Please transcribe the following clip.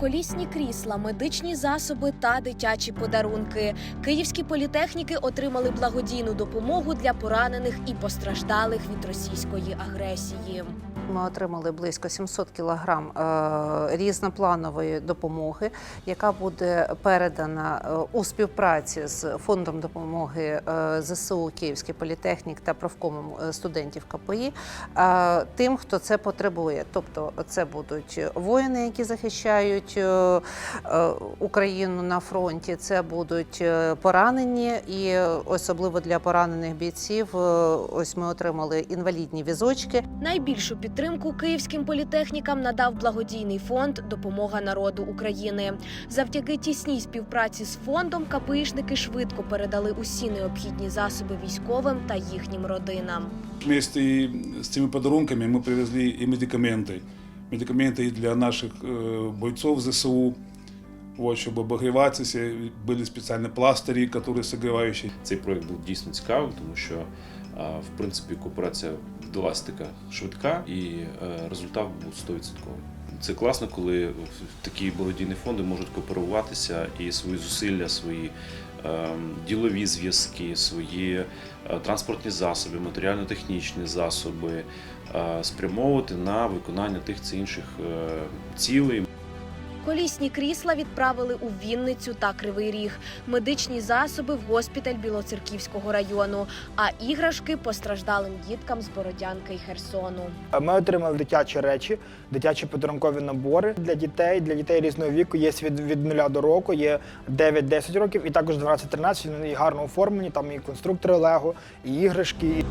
колісні крісла, медичні засоби та дитячі подарунки. Київські політехніки отримали благодійну допомогу для поранених і постраждалих від російської агресії. Ми отримали близько 700 кілограм е, різнопланової допомоги, яка буде передана е, у співпраці з фондом допомоги е, ЗСУ Київський політехнік та профкомом студентів КПІ тим, хто це потребує. Тобто, це будуть воїни, які захищають Україну на фронті. Це будуть поранені, і особливо для поранених бійців. Ось ми отримали інвалідні візочки. Найбільшу підтримку київським політехнікам надав благодійний фонд Допомога народу України. Завдяки тісній співпраці з фондом КПІшники швидко передали усі необхідні засоби військовим та їхнім родинам. Вместе с этими подарунками мы привезли и медикаменты. Медикаменты и для наших э, бойцов ЗСУ, вот, чтобы обогреваться, были специальные пластыри, которые согревающие. Цей проект був дійсно цікавим, тому що а, в принципі кооперація вдалась така швидка і е, результат був 100%. Це класно, коли такі благодійні фонди можуть кооперуватися і свої зусилля, свої е, ділові зв'язки, свої е, транспортні засоби, матеріально-технічні засоби спрямовувати на виконання тих чи інших цілей. Колісні крісла відправили у Вінницю та Кривий Ріг, медичні засоби в госпіталь Білоцерківського району, а іграшки постраждалим діткам з Бородянки й Херсону. Ми отримали дитячі речі, дитячі подарункові набори для дітей, для дітей різного віку. Є від, від 0 до року, є 9-10 років, і також 12-13, вони гарно оформлені. Там і конструктори Лего, і іграшки.